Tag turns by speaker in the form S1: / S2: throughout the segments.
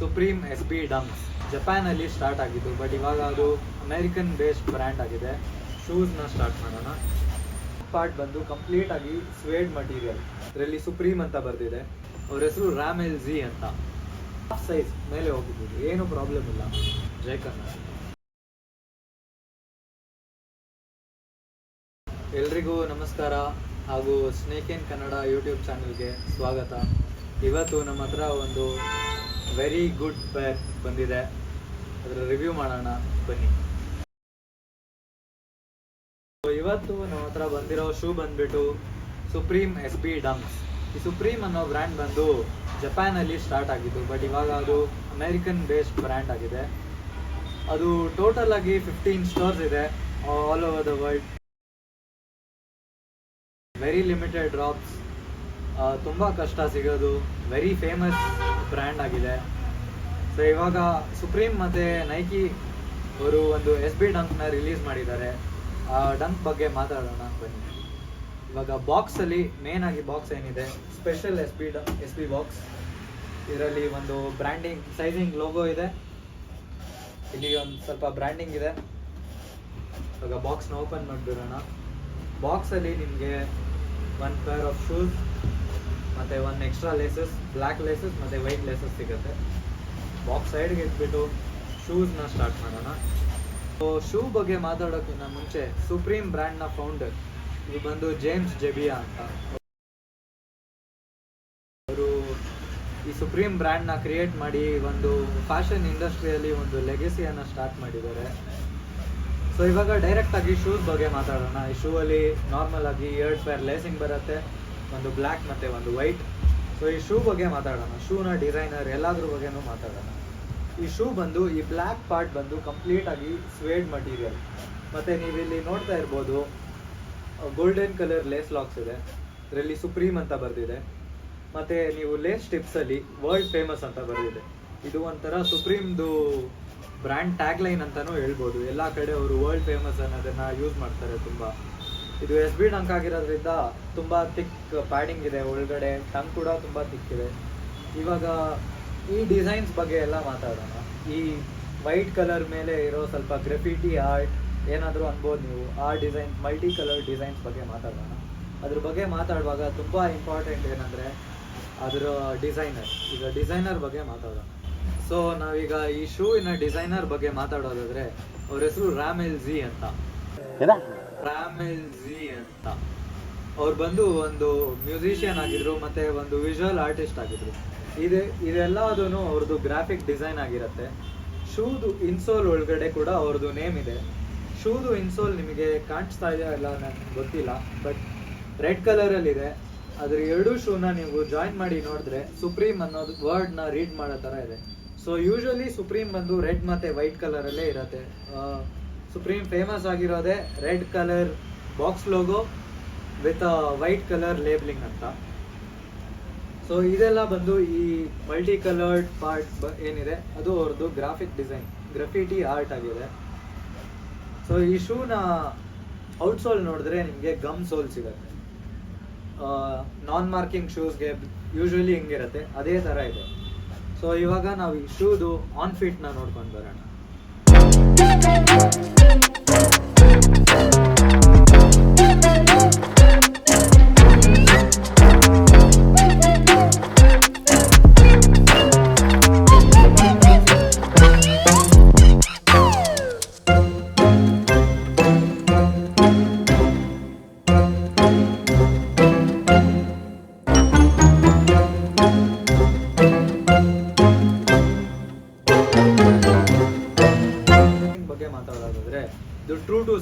S1: Supreme S B dunks ಜಪಾನಲ್ಲಿ start ಆಗಿದ್ದು, but ಇವಾಗ ಅದು ಅಮೇರಿಕನ್ ಬೇಸ್ಡ್ ಬ್ರ್ಯಾಂಡ್ ಆಗಿದೆ. ಶೂಸ್ನ ಸ್ಟಾರ್ಟ್ ಮಾಡೋಣ. ಪಾರ್ಟ್ ಬಂದು ಕಂಪ್ಲೀಟ್ ಆಗಿ ಸ್ವೇಡ್ ಮಟೀರಿಯಲ್. ಅದರಲ್ಲಿ ಸುಪ್ರೀಂ ಅಂತ ಬರ್ತಿದೆ ಅವ್ರ ಹೆಸರು ರ್ಯಾಮ್ ಎಲ್ ಜಿ ಅಂತ. ಸೈಜ್ ಮೇಲೆ ಹೋಗಿದ್ದು ಏನು ಪ್ರಾಬ್ಲಮ್ ಇಲ್ಲ. ಜೈ ಕರ್ನಾಟಕ. ಎಲ್ರಿಗೂ ನಮಸ್ಕಾರ. ಹಾಗೂ ಸ್ನೇಕ್ ಇನ್ ಕನ್ನಡ ಯೂಟ್ಯೂಬ್ ಚಾನಲ್ಗೆ ಸ್ವಾಗತ. ಇವತ್ತು ನಮ್ಮ ಹತ್ರ ಒಂದು ವೆರಿ ಗುಡ್ ಪ್ಯಾಕ್ ಬಂದಿದೆ. ಅದರ ರಿವ್ಯೂ ಮಾಡೋಣ, ಬನ್ನಿ. ಇವತ್ತು ನಮ್ಮ ಹತ್ರ ಬಂದಿರೋ ಶೂ ಬಂದ್ಬಿಟ್ಟು ಸುಪ್ರೀಂ ಎಸ್ ಬಿ ಡಮ್ಸ್ ಈ ಸುಪ್ರೀಂ ಅನ್ನೋ ಬ್ರ್ಯಾಂಡ್ ಬಂದು ಜಪಾನಲ್ಲಿ ಸ್ಟಾರ್ಟ್ ಆಗಿದ್ದು ಬಟ್ ಇವಾಗ ಅದು ಅಮೇರಿಕನ್ ಬೇಸ್ಡ್ ಬ್ರ್ಯಾಂಡ್ ಆಗಿದೆ. ಅದು ಟೋಟಲ್ ಆಗಿ ಫಿಫ್ಟೀನ್ ಸ್ಟೋರ್ಸ್ ಇದೆ all over the world very limited drops ತುಂಬ ಕಷ್ಟ ಸಿಗೋದು. ವೆರಿ ಫೇಮಸ್ ಬ್ರ್ಯಾಂಡ್ ಆಗಿದೆ. ಸೊ ಇವಾಗ ಸುಪ್ರೀಂ ಮತ್ತು ನೈಕಿ ಅವರು ಒಂದು ಎಸ್ ಬಿ ಡಂಕ್ನ ರಿಲೀಸ್ ಮಾಡಿದ್ದಾರೆ. ಆ ಡಂಕ್ ಬಗ್ಗೆ ಮಾತಾಡೋಣ ಬನ್ನಿ. ಇವಾಗ ಬಾಕ್ಸಲ್ಲಿ ಮೇನ್ ಆಗಿ ಬಾಕ್ಸ್ ಏನಿದೆ? Special S B the S B box ಇದರಲ್ಲಿ ಒಂದು ಬ್ರ್ಯಾಂಡಿಂಗ್ ಸೈಜಿಂಗ್ ಲೋಗೋ ಇದೆ. ಇಲ್ಲಿ ಒಂದು ಸ್ವಲ್ಪ ಬ್ರ್ಯಾಂಡಿಂಗ್ ಇದೆ. ಇವಾಗ ಬಾಕ್ಸ್ನ ಓಪನ್ ಮಾಡಿಬಿಡೋಣ. ಬಾಕ್ಸಲ್ಲಿ ನಿಮಗೆ ಒನ್ ಪೇರ್ ಆಫ್ ಶೂಸ್ ಮತ್ತು ಒಂದು ಎಕ್ಸ್ಟ್ರಾ ಲೇಸಸ್ ಬ್ಲ್ಯಾಕ್ ಲೇಸಸ್ ಮತ್ತು ವೈಟ್ ಲೇಸಸ್ ಸಿಗುತ್ತೆ. ಬಾಕ್ಸ್ ಸೈಡ್ಗೆ ಇಟ್ಬಿಟ್ಟು ಶೂಸ್ನ ಸ್ಟಾರ್ಟ್ ಮಾಡೋಣ. ಸೊ ಶೂ ಬಗ್ಗೆ ಮಾತಾಡೋಕ್ಕಿಂತ ಮುಂಚೆ ಸುಪ್ರೀಂ ಬ್ರ್ಯಾಂಡ್ನ ಫೌಂಡರ್ ಇದು ಬಂದು ಜೇಮ್ಸ್ ಜೆಬಿಯಾ ಅಂತ. ಅವರು ಈ ಸುಪ್ರೀಂ ಬ್ರ್ಯಾಂಡ್ನ ಕ್ರಿಯೇಟ್ ಮಾಡಿ ಒಂದು ಫ್ಯಾಷನ್ ಇಂಡಸ್ಟ್ರಿಯಲ್ಲಿ ಒಂದು ಲೆಗೆಸಿಯನ್ನು ಸ್ಟಾರ್ಟ್ ಮಾಡಿದ್ದಾರೆ. ಸೊ ಇವಾಗ ಡೈರೆಕ್ಟ್ ಆಗಿ ಶೂಸ್ ಬಗ್ಗೆ ಮಾತಾಡೋಣ. ಈ ಶೂ ಅಲ್ಲಿ ನಾರ್ಮಲ್ ಆಗಿ ಎರಡು ಪೇರ್ ಲೇಸಿಂಗ್ ಬರುತ್ತೆ. ಒಂದು ಬ್ಲ್ಯಾಕ್ ಮತ್ತೆ ಒಂದು ವೈಟ್. ಸೊ ಈ ಶೂ ಬಗ್ಗೆ ಮಾತಾಡೋಣ. ಶೂನ ಡಿಸೈನರ್ ಎಲ್ಲಾದ್ರ ಬಗ್ಗೆನೂ ಮಾತಾಡೋಣ. ಈ ಶೂ ಬಂದು, ಈ ಬ್ಲ್ಯಾಕ್ ಪಾರ್ಟ್ ಬಂದು ಕಂಪ್ಲೀಟ್ ಆಗಿ ಸ್ವೇಡ್ ಮಟೀರಿಯಲ್ ಮತ್ತೆ ನೀವು ಇಲ್ಲಿ ನೋಡ್ತಾ ಇರ್ಬೋದು ಗೋಲ್ಡನ್ ಕಲರ್ ಲೇಸ್ ಲಾಕ್ಸ್ ಇದೆ. ಇದರಲ್ಲಿ ಸುಪ್ರೀಮ್ ಅಂತ ಬರೆದಿದೆ. ಮತ್ತೆ ನೀವು ಲೇಸ್ ಟಿಪ್ಸ್ ಅಲ್ಲಿ ವರ್ಲ್ಡ್ ಫೇಮಸ್ ಅಂತ ಬರೆದಿದೆ. ಇದು ಒಂಥರ ಸುಪ್ರೀಮ್ದು ಬ್ರ್ಯಾಂಡ್ ಟ್ಯಾಗ್ ಲೈನ್ ಅಂತಾನೂ ಹೇಳ್ಬೋದು. ಎಲ್ಲ ಕಡೆ ಅವರು ವರ್ಲ್ಡ್ ಫೇಮಸ್ ಅನ್ನೋದನ್ನ ಯೂಸ್ ಮಾಡ್ತಾರೆ ತುಂಬಾ. ಇದು ಎಸ್ ಬಿ ಡಂಕ್ ಆಗಿರೋದ್ರಿಂದ ತುಂಬಾ ಥಿಕ್ ಪ್ಯಾಡಿಂಗ್ ಇದೆ, ಒಳಗಡೆ ಟಂಕ್ ಕೂಡ ತುಂಬಾ ಥಿಕ್ ಇದೆ. ಇವಾಗ ಈ ಡಿಸೈನ್ಸ್ ಬಗ್ಗೆ ಎಲ್ಲ ಮಾತಾಡೋಣ. ಈ ವೈಟ್ ಕಲರ್ ಮೇಲೆ ಇರೋ ಸ್ವಲ್ಪ ಗ್ರೆಫಿಟಿ ಆರ್ಟ್ ಏನಾದರೂ ಅನ್ಬೋದು ನೀವು, ಆ ಡಿಸೈನ್ ಮಲ್ಟಿ ಕಲರ್ ಡಿಸೈನ್ಸ್ ಬಗ್ಗೆ ಮಾತಾಡೋಣ. ಅದ್ರ ಬಗ್ಗೆ ಮಾತಾಡುವಾಗ ತುಂಬ ಇಂಪಾರ್ಟೆಂಟ್ ಏನಂದರೆ ಅದರ ಡಿಸೈನರ್ ಈಗ ಡಿಸೈನರ್ ಬಗ್ಗೆ ಮಾತಾಡೋಣ. ಸೊ ನಾವೀಗ ಈ ಶೂವಿನ ಡಿಸೈನರ್ ಬಗ್ಗೆ ಮಾತಾಡೋದಾದ್ರೆ, ಅವ್ರ ಹೆಸರು ರ್ಯಾಮ್ ಎಲ್ ಜಿ ಅಂತ. ರ್ಯಾಮ್ ಜಿ ಅಂತ. ಅವ್ರು ಬಂದು ಒಂದು ಮ್ಯೂಸಿಷಿಯನ್ ಆಗಿದ್ರು, ಮತ್ತೆ ಒಂದು ವಿಜುವಲ್ ಆರ್ಟಿಸ್ಟ್ ಆಗಿದ್ರು. ಇದೆ ಇದೆಲ್ಲದೂ ಅವ್ರದ್ದು ಗ್ರಾಫಿಕ್ ಡಿಸೈನ್ ಆಗಿರುತ್ತೆ. ಶೂದು ಇನ್ಸೋಲ್ ಒಳಗಡೆ ಕೂಡ ಅವ್ರದ್ದು ನೇಮ್ ಇದೆ. ಶೂದು ಇನ್ಸೋಲ್ ನಿಮಗೆ ಕಾಣಿಸ್ತಾ ಇದೆಯಾ ಇಲ್ಲ ನನಗೆ ಗೊತ್ತಿಲ್ಲ ಬಟ್ ರೆಡ್ ಕಲರಲ್ಲಿ ಇದೆ. ಅದ್ರ ಎರಡೂ ಶೂನ ನೀವು ಜಾಯಿನ್ ಮಾಡಿ ನೋಡಿದ್ರೆ ಸುಪ್ರೀಂ ಅನ್ನೋದು ವರ್ಡ್ನ ರೀಡ್ ಮಾಡೋ ಥರ ಇದೆ. ಸೊ ಯೂಶಲಿ ಸುಪ್ರೀಂ ಬಂದು ರೆಡ್ ಮತ್ತು ವೈಟ್ ಕಲರಲ್ಲೇ ಇರುತ್ತೆ. Supreme famous ಆಗಿರೋದೇ red colour box logo with white colour labeling ಅಂತ. ಸೊ ಇದೆಲ್ಲ ಬಂದು ಈ ಮಲ್ಟಿ ಕಲರ್ಡ್ ಪಾರ್ಟ್ ಏನಿದೆ, ಅದು ಅವ್ರದ್ದು ಗ್ರಾಫಿಕ್ ಡಿಸೈನ್, ಗ್ರಫಿಟಿ ಆರ್ಟ್ ಆಗಿದೆ. ಸೊ ಈ ಶೂನ ಔಟ್ ಸೋಲ್ ನೋಡಿದ್ರೆ ನಿಮಗೆ ಗಮ್ ಸೋಲ್ ಸಿಗುತ್ತೆ. ನಾನ್ ಮಾರ್ಕಿಂಗ್ ಶೂಸ್ಗೆ ಯೂಶ್ವಲಿ ಹಿಂಗಿರುತ್ತೆ, ಅದೇ ಥರ ಇದೆ. ಸೊ ಇವಾಗ ನಾವು ಈ ಶೂದು ಆನ್ ಫಿಟ್ನ ನೋಡ್ಕೊಂಡು ಬರೋಣ. Thank you.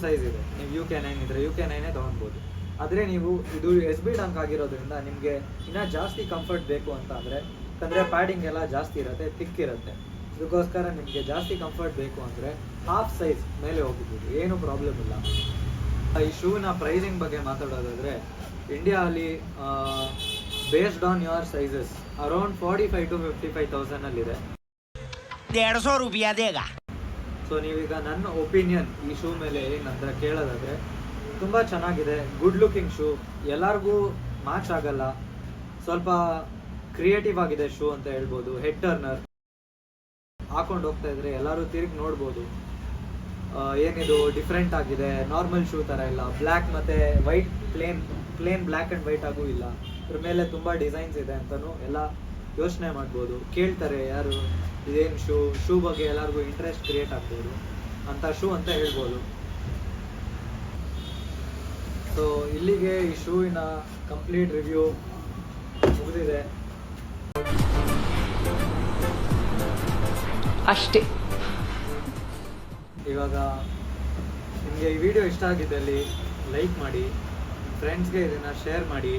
S1: ಸೈಜ್ ಇದೆ. ನೀವು ಯು ಕೆ ನೈನ್ ಇದ್ದರೆ ಯು ಕೆ ನೈನೇ ತೊಗೊಳ್ಬೋದು. ಆದರೆ ನೀವು ಇದು ಎಸ್ ಬಿ ಡಂಕ್ ಆಗಿರೋದ್ರಿಂದ ನಿಮಗೆ ಇನ್ನೂ ಜಾಸ್ತಿ ಕಂಫರ್ಟ್ ಬೇಕು ಅಂತ ಅಂದರೆ ಪ್ಯಾಡಿಂಗ್ ಎಲ್ಲ ಜಾಸ್ತಿ ಇರುತ್ತೆ ತಿಕ್ ಇರುತ್ತೆ. ಅದಕ್ಕೋಸ್ಕರ ನಿಮಗೆ ಜಾಸ್ತಿ ಕಂಫರ್ಟ್ ಬೇಕು ಅಂದರೆ ಹಾಫ್ ಸೈಜ್ ಮೇಲೆ ಹೋಗ್ಬೋದು. ಏನು ಪ್ರಾಬ್ಲಮ್ ಇಲ್ಲ. ಈ ಶೂನ ಪ್ರೈಸಿಂಗ್ ಬಗ್ಗೆ ಮಾತಾಡೋದಾದ್ರೆ ಇಂಡಿಯಾ ಅಲ್ಲಿ based on your sizes around forty five to fifty five ತೌಸಂಡಲ್ಲಿದೆ
S2: ಎರಡು ಸಾವಿರ ರೂಪಾಯಿ ಅದೇಗ.
S1: ಸೊ ನೀವೀಗ ನನ್ನ ಒಪಿನಿಯನ್ ಈ ಶೂ ಮೇಲೆ ಏನಂತ ಕೇಳೋದಾದ್ರೆ, ತುಂಬ ಚೆನ್ನಾಗಿದೆ ಗುಡ್ ಲುಕಿಂಗ್ ಶೂ ಎಲ್ಲರಿಗೂ ಮ್ಯಾಚ್ ಆಗಲ್ಲ, ಸ್ವಲ್ಪ ಕ್ರಿಯೇಟಿವ್ ಆಗಿದೆ ಶೂ ಅಂತ ಹೇಳ್ಬೋದು ಹೆಡ್ ಟರ್ನರ್ ಹಾಕೊಂಡು ಹೋಗ್ತಾ ಇದ್ರೆ ಎಲ್ಲರೂ ತಿರುಗಿ ನೋಡ್ಬೋದು. ಏನಿದು ಡಿಫ್ರೆಂಟ್ ಆಗಿದೆ ನಾರ್ಮಲ್ ಶೂ ಥರ ಇಲ್ಲ ಬ್ಲ್ಯಾಕ್ ಮತ್ತೆ white plain plain black and white ಆಗೂ ಇಲ್ಲ. ಇದ್ರ ಮೇಲೆ ತುಂಬ ಡಿಸೈನ್ಸ್ ಇದೆ ಅಂತಲೂ ಎಲ್ಲ ಯೋಚನೆ ಮಾಡ್ಬೋದು ಕೇಳ್ತಾರೆ ಯಾರು ಇದೇನು ಶೂ ಶೂ ಬಗ್ಗೆ ಎಲ್ಲರಿಗೂ ಇಂಟ್ರೆಸ್ಟ್ ಕ್ರಿಯೇಟ್ ಆಗ್ಬೋದು ಅಂತ ಶೂ ಅಂತ ಹೇಳ್ಬೋದು. ಸೊ ಇಲ್ಲಿಗೆ ಈ ಶೂವಿನ ಕಂಪ್ಲೀಟ್ ರಿವ್ಯೂ ಮುಗಿದಿದೆ.
S3: ಅಷ್ಟೇ.
S1: ಇವಾಗ ನಿಮಗೆ ಈ ವಿಡಿಯೋ ಇಷ್ಟ ಆಗಿದ್ದಲ್ಲಿ ಲೈಕ್ ಮಾಡಿ ಫ್ರೆಂಡ್ಸ್ಗೆ ಇದನ್ನು ಶೇರ್ ಮಾಡಿ.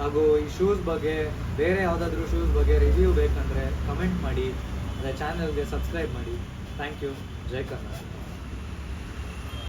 S1: ಹಾಗೂ ಈ ಶೂಸ್ ಬಗ್ಗೆ, ಬೇರೆ ಯಾವುದಾದ್ರೂ ಶೂಸ್ ಬಗ್ಗೆ ರಿವ್ಯೂ ಬೇಕಂದರೆ ಕಮೆಂಟ್ ಮಾಡಿ ಅಂದರೆ ಚಾನಲ್ಗೆ ಸಬ್ಸ್ಕ್ರೈಬ್ ಮಾಡಿ. ಥ್ಯಾಂಕ್ ಯು ಜೈ ಕರ್ನಾಟಕ.